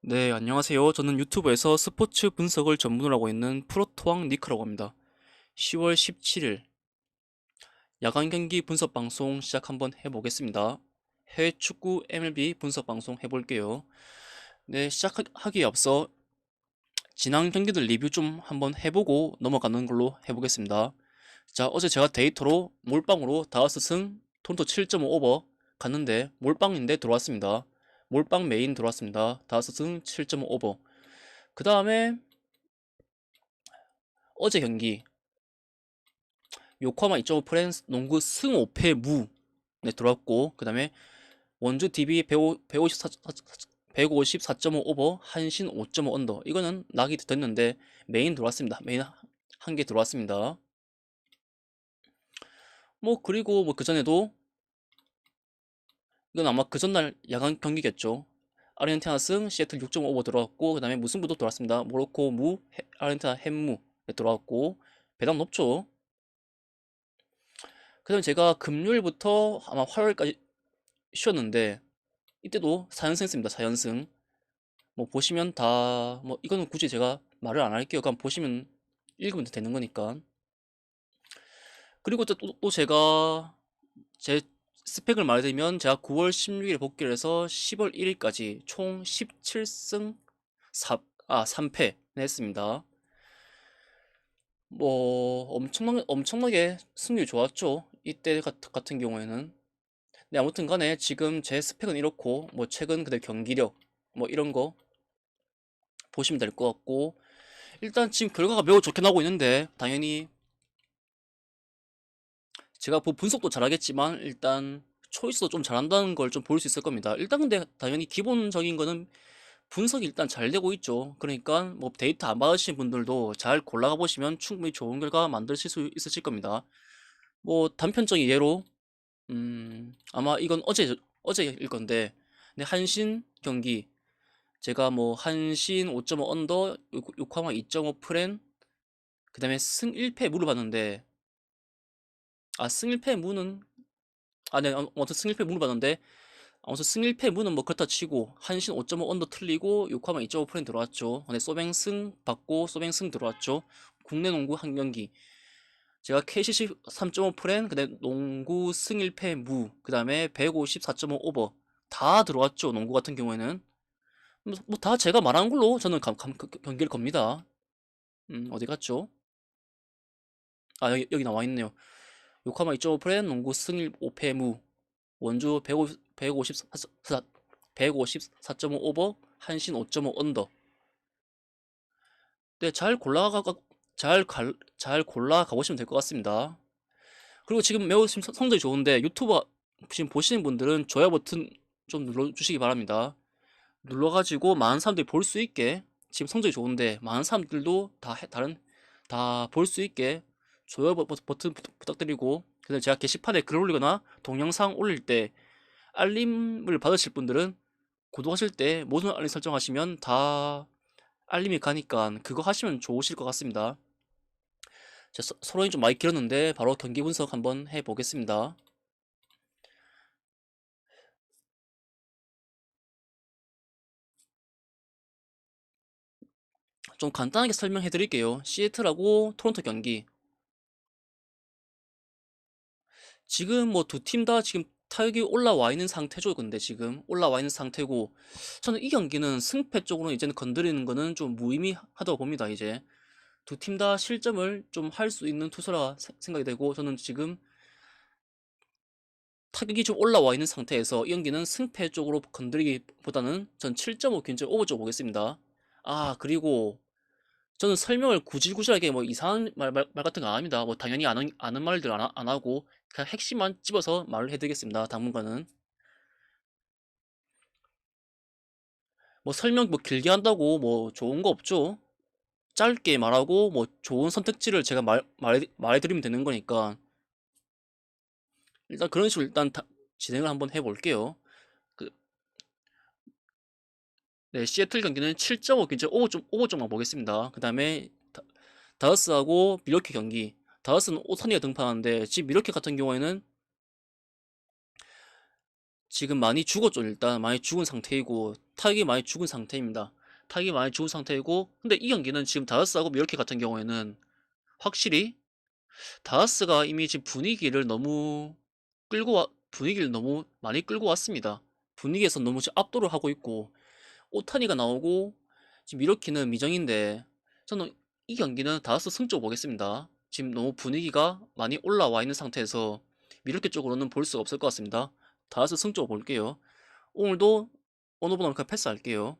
네, 안녕하세요. 저는 유튜브에서 스포츠 분석을 전문으로 하고 있는 프로토왕 니크라고 합니다. 10월 17일 야간 경기 분석 방송 시작 한번 해보겠습니다. 해외 축구 MLB 분석 방송 해볼게요. 네, 시작하기에 앞서 지난 경기들 리뷰 좀 한번 해보고 넘어가는 걸로 해보겠습니다. 자, 어제 제가 데이터로 몰빵으로 다우스 승 톤토 7.5 오버 갔는데 몰빵인데 들어왔습니다. 몰빵 메인 들어왔습니다. 다우스 승7.5 오버. 그 다음에 어제 경기 요코하마 2.5 프랜스 농구 승 5패 무 네, 들어왔고 그 다음에 원주 DB 154, 154.5 오버 한신 5.5 언더 이거는 낙이 됐는데 메인 들어왔습니다. 메인 한 개 들어왔습니다. 뭐 그리고 뭐 그 전에도 이건 아마 그 전날 야간 경기겠죠. 아르헨티나 승 시애틀 6.5 들어왔고 그 다음에 무승부도 들어왔습니다. 모로코 무 해- 아르헨티나 햄무 네, 들어왔고 배당 높죠. 그 다음에 제가 금요일부터 아마 화요일까지 쉬었는데 이때도 4연승 했습니다. 4연승 뭐 보시면 다 뭐 이거는 굳이 제가 말을 안 할게요. 그냥 보시면 읽으면 되는 거니까 그리고 또, 또- 또 제가 제 스펙을 말해드리면 제가 9월 16일에 복귀를 해서 10월 1일까지 총 17승 4, 아, 3패 했습니다. 뭐 엄청나게, 엄청나게 승률이 좋았죠. 이때 같, 같은 경우에는. 네, 아무튼 간에 지금 제 스펙은 이렇고 뭐 최근 그대 경기력 뭐 이런 거 보시면 될 것 같고 일단 지금 결과가 매우 좋게 나오고 있는데 당연히 제가 뭐 분석도 잘하겠지만 일단 초이스도 좀 잘한다는 걸 좀 볼 수 있을 겁니다. 일단 근데 당연히 기본적인 거는 분석이 일단 잘 되고 있죠. 그러니까 뭐 데이터 안 받으신 분들도 잘 골라가 보시면 충분히 좋은 결과 만드실 수 있으실 겁니다. 뭐 단편적인 예로 음 아마 이건 어제 어제일 건데 근데 한신 경기 제가 뭐 한신 5.5 언더 요- 요코하마 2.5 프렌 그다음에 승 1패 물어봤는데 아승 1패 무는 아, 네, 어, 아무튼 승일패 물어봤는데, 아무튼 승일패 무는 뭐 그렇다 치고, 한신 5.5 언더 틀리고, 요코하마 2.5% 들어왔죠. 근데 소뱅승 받고, 소뱅승 들어왔죠. 국내 농구 한 경기. 제가 KCC 3.5 프렌, 근데 농구 승일패 무, 그 다음에 154.5 오버. 다 들어왔죠. 농구 같은 경우에는. 뭐 다 제가 말한 걸로 저는 감, 감, 그- 경기를 겁니다. 음, 어디 갔죠? 아, 여기, 여기 나와 있네요. 요코하마 2.5 프렌, 농구 승일 5패 무. 원주 150, 154, 154.5 오버, 한신 5.5 언더. 네, 잘 골라가, 잘, 갈, 잘 골라 가보시면 될 것 같습니다. 그리고 지금 매우 성적이 좋은데 유튜브 지금 보시는 분들은 좋아요 버튼 좀 눌러주시기 바랍니다. 눌러가지고 많은 사람들이 볼 수 있게 지금 성적이 좋은데 많은 사람들도 다 해- 다른 다 볼 수 있게 좋아요 버- 버튼 부- 부탁드리고 그다음에 제가 게시판에 글 올리거나 동영상 올릴 때 알림을 받으실 분들은 구독하실 때 모든 알림 설정하시면 다 알림이 가니까 그거 하시면 좋으실 것 같습니다. 자, 서, 서론이 좀 많이 길었는데 바로 경기 분석 한번 해보겠습니다. 좀 간단하게 설명해 드릴게요. 시애틀하고 토론토 경기. 지금 뭐 두 팀 다 지금 타격이 올라와 있는 상태죠. 근데 지금 올라와 있는 상태고 저는 이 경기는 승패 쪽으로 이제는 건드리는 거는 좀 무의미하다고 봅니다. 이제 두 팀 다 실점을 좀 할 수 있는 투수라 세- 생각이 되고 저는 지금 타격이 좀 올라와 있는 상태에서 이 경기는 승패 쪽으로 건드리기보다는 전 7.5 굉장히 오버 쪽 보겠습니다. 아 그리고 저는 설명을 구질구질하게 뭐 이상한 말, 말, 말 같은 거안 합니다. 뭐 당연히 아는, 아는 말들 안, 하- 안 하고 그냥 핵심만 집어서 말을 해드리겠습니다. 당분간은. 뭐 설명 뭐 길게 한다고 뭐 좋은 거 없죠. 짧게 말하고 뭐 좋은 선택지를 제가 말, 말, 말해드리면 되는 거니까 일단 그런 식으로 일단 다- 진행을 한번 해볼게요. 그, 네, 시애틀 경기는 7.5 굉장히 오버 좀 오버 쪽만 보겠습니다. 그 다음에 다저스하고 미러키 경기. 다저스는 오타니가 등판하는데 지금 미러키 같은 경우에는 지금 많이 죽었죠, 일단. 많이 죽은 상태이고, 타격이 많이 죽은 상태입니다. 타격이 많이 죽은 상태이고, 근데 이 경기는 지금 다저스하고 미러키 같은 경우에는 확실히 다저스가 이미 지금 분위기를 너무 끌고 와, 분위기를 너무 많이 끌고 왔습니다. 분위기에서 너무 압도를 하고 있고, 오타니가 나오고, 지금 미러키는 미정인데, 저는 이 경기는 다저스 승쪽 보겠습니다. 지금 너무 분위기가 많이 올라와 있는 상태에서 미러키 쪽으로는 볼 수가 없을 것 같습니다. 다저스 승쪽 볼게요. 오늘도 오너보너는 그냥 패스할게요.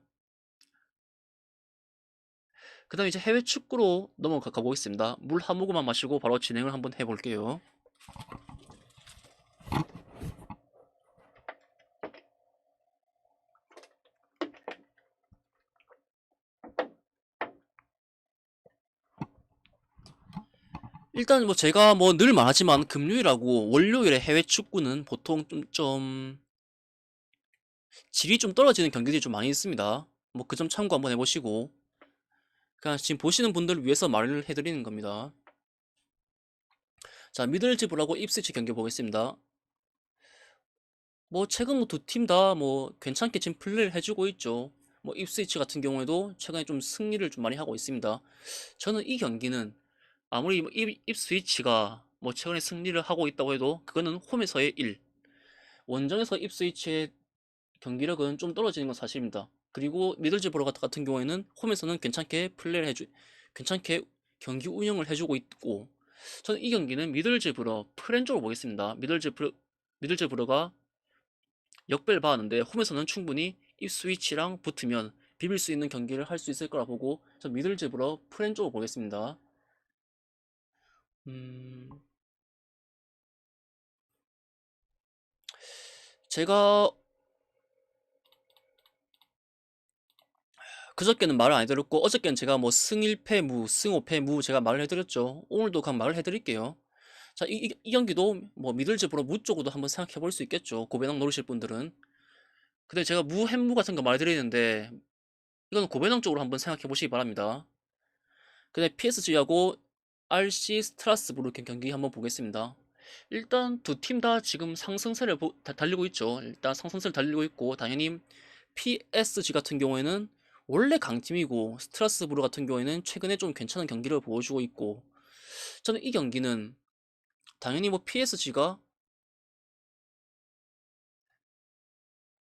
그 다음에 이제 해외 축구로 넘어가 보겠습니다. 물 한 모금만 마시고 바로 진행을 한번 해볼게요. 일단 뭐 제가 뭐 늘 말하지만 금요일하고 월요일에 해외 축구는 보통 좀, 좀 질이 좀 떨어지는 경기들이 좀 많이 있습니다. 뭐 그 점 참고 한번 해보시고 그냥 지금 보시는 분들을 위해서 말을 해드리는 겁니다. 자, 미들즈브라고 입스위치 경기 보겠습니다. 뭐 최근 뭐 두 팀 다 뭐 괜찮게 지금 플레이를 해주고 있죠. 뭐 입스위치 같은 경우에도 최근에 좀 승리를 좀 많이 하고 있습니다. 저는 이 경기는 아무리 뭐 입, 입스위치가 뭐 최근에 승리를 하고 있다고 해도 그거는 홈에서의 1. 원정에서 입스위치의 경기력은 좀 떨어지는 건 사실입니다. 그리고 미들즈브로 같은 경우에는 홈에서는 괜찮게 플레이를 해주, 괜찮게 경기 운영을 해주고 있고, 저는 이 경기는 미들즈브로 프렌쪽으로 보겠습니다. 미들즈브로, 미들즈브로가 역배를 받았는데 홈에서는 충분히 입스위치랑 붙으면 비빌 수 있는 경기를 할 수 있을 거라 보고 저 미들즈브로 프렌쪽으로 보겠습니다. 음, 제가 그저께는 말을 안 해드렸고 어저께는 제가 뭐 승1패 무, 승5패 무 제가 말을 해드렸죠. 오늘도 그냥 말을 해드릴게요. 자, 이, 이, 이 경기도 뭐 미들즈브로 무 쪽으로도 한번 생각해 볼 수 있겠죠. 고배낭 노리실 분들은. 근데 제가 무, 햄무 같은 거 말해드리는데 이건 고배낭 쪽으로 한번 생각해 보시기 바랍니다. 근데 PSG하고 RC 스트라스부르 경기 한번 보겠습니다. 일단 두 팀 다 지금 상승세를 보- 다- 달리고 있죠. 일단 상승세를 달리고 있고 당연히 PSG 같은 경우에는 원래 강팀이고 스트라스부르 같은 경우에는 최근에 좀 괜찮은 경기를 보여주고 있고 저는 이 경기는 당연히 뭐 PSG가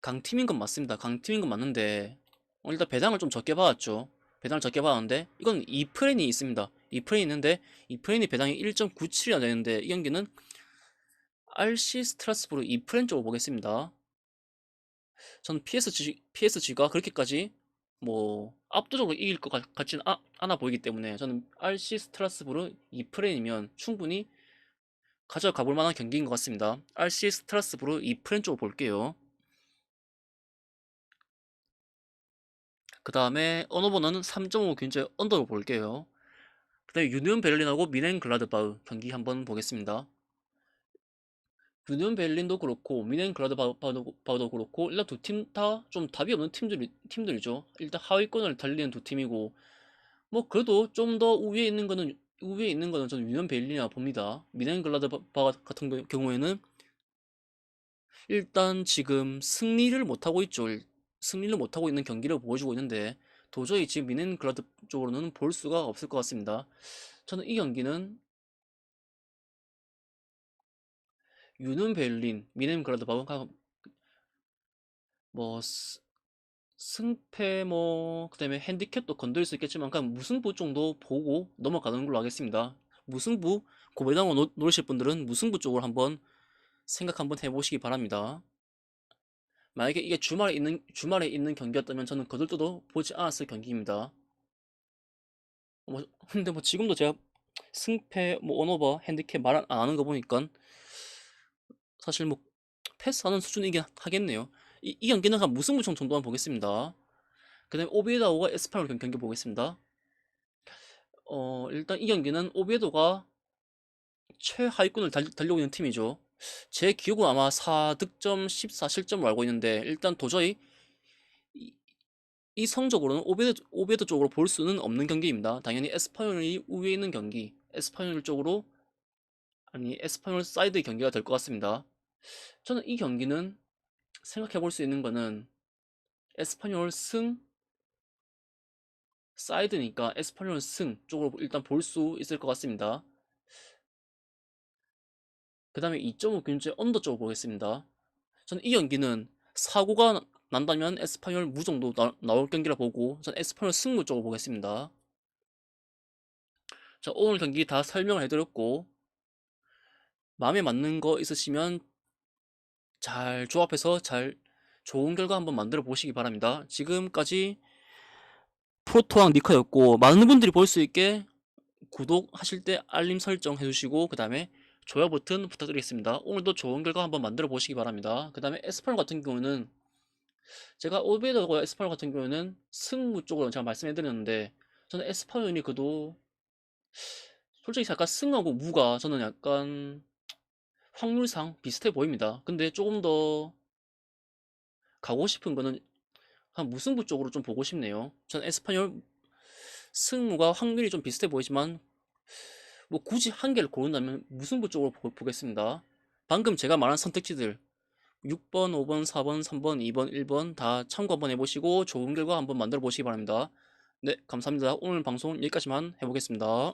강팀인 건 맞습니다. 강팀인 건 맞는데 어, 일단 배당을 좀 적게 받았죠. 배당을 적게 받았는데 이건 2프레인이 있습니다. 2프레인이 있는데 2프레인이 배당이 1.97이나 되는데 이 경기는 RC 스트라스부르 2프레인 쪽으로 보겠습니다. 저는 PSG, PSG가 그렇게까지 뭐 압도적으로 이길 것 같- 같지는 아- 않아 보이기 때문에 저는 RC 스트라스부르 2프레인이면 충분히 가져가 볼 만한 경기인 것 같습니다. RC 스트라스부르 2프레인 쪽으로 볼게요. 그 다음에 언어번호는 3.5 균제 언더로 볼게요. 그 다음에 유니온 베를린하고 미넨 글라드바흐 경기 한번 보겠습니다. 유니온 베를린도 그렇고 미넨 글라드바흐도 그렇고 일단 두 팀 다 좀 답이 없는 팀들이, 팀들이죠. 일단 하위권을 달리는 두 팀이고 뭐 그래도 좀 더 우위에 있는 거는 우위에 있는 거는 저는 유니온 베를린이라 봅니다. 미넨 글라드바흐 같은 경우에는 일단 지금 승리를 못하고 있죠. 일- 승리를 못하고 있는 경기를 보여주고 있는데 도저히 지금 미넨 글라드 쪽으로는 볼 수가 없을 것 같습니다. 저는 이 경기는 유는 베를린, 미넨 글라드바흐 뭐 스- 승패 뭐 그다음에 핸디캡도 건드릴 수 있겠지만 그냥 무승부 정도 보고 넘어가는 걸로 하겠습니다. 무승부 고배당을 노- 노리실 분들은 무승부 쪽으로 한번 생각 한번 해보시기 바랍니다. 만약에 이게 주말에 있는 주말에 있는 경기였다면 저는 거들떠도 보지 않았을 경기입니다. 뭐 근데 뭐 지금도 제가 승패 뭐 원오버 핸디캡 말 안 하는 거 보니까 사실 뭐 패스하는 수준이긴 하겠네요. 이, 이 경기는 한 무승부 정- 정도만 보겠습니다. 그 다음에 오비에다오가 에스파뇰 경- 경기 보겠습니다. 어 일단 이 경기는 오비에도가 최하위권을 달, 있는 팀이죠. 제 기억은 아마 4득점 14실점으로 알고 있는데 일단 도저히 이, 이 성적으로는 오베드, 오베드 쪽으로 볼 수는 없는 경기입니다. 당연히 에스파뇰이 우위에 있는 경기, 에스파뇰 쪽으로 아니 에스파뇰 사이드 경기가 될 것 같습니다. 저는 이 경기는 생각해 볼 수 있는 거는 에스파뇰 승 사이드니까 에스파뇰 승 쪽으로 일단 볼 수 있을 것 같습니다. 그 다음에 2.5 균제 언더 쪽을 보겠습니다. 저는 이 경기는 사고가 난다면 에스파뇰 무정도 나, 나올 경기라 보고 저는 에스파뇰 승무 쪽을 보겠습니다. 자 오늘 경기 다 설명을 해드렸고 마음에 맞는 거 있으시면 잘 조합해서 잘 좋은 결과 한번 만들어 보시기 바랍니다. 지금까지 프로토왕 니커였고 많은 분들이 볼 수 있게 구독하실 때 알림 설정 해주시고 그 다음에 좋아요 버튼 부탁드리겠습니다. 오늘도 좋은 결과 한번 만들어 보시기 바랍니다. 그 다음에 에스파뇰 같은 경우는 제가 오베더와 에스파뇰 같은 경우는 승무 쪽으로 제가 말씀해 드렸는데 저는 에스파뇰이 그도 솔직히 약간 승하고 무가 저는 약간 확률상 비슷해 보입니다. 근데 조금 더 가고 싶은 거는 한 무승부 쪽으로 좀 보고 싶네요. 전 에스파뇰 승무가 확률이 좀 비슷해 보이지만 뭐 굳이 한 개를 고른다면 무승부 쪽으로 보, 보겠습니다. 방금 제가 말한 선택지들 6번, 5번, 4번, 3번, 2번, 1번 다 참고 한번 해보시고 좋은 결과 한번 만들어 보시기 바랍니다. 네, 감사합니다. 오늘 방송 여기까지만 해보겠습니다.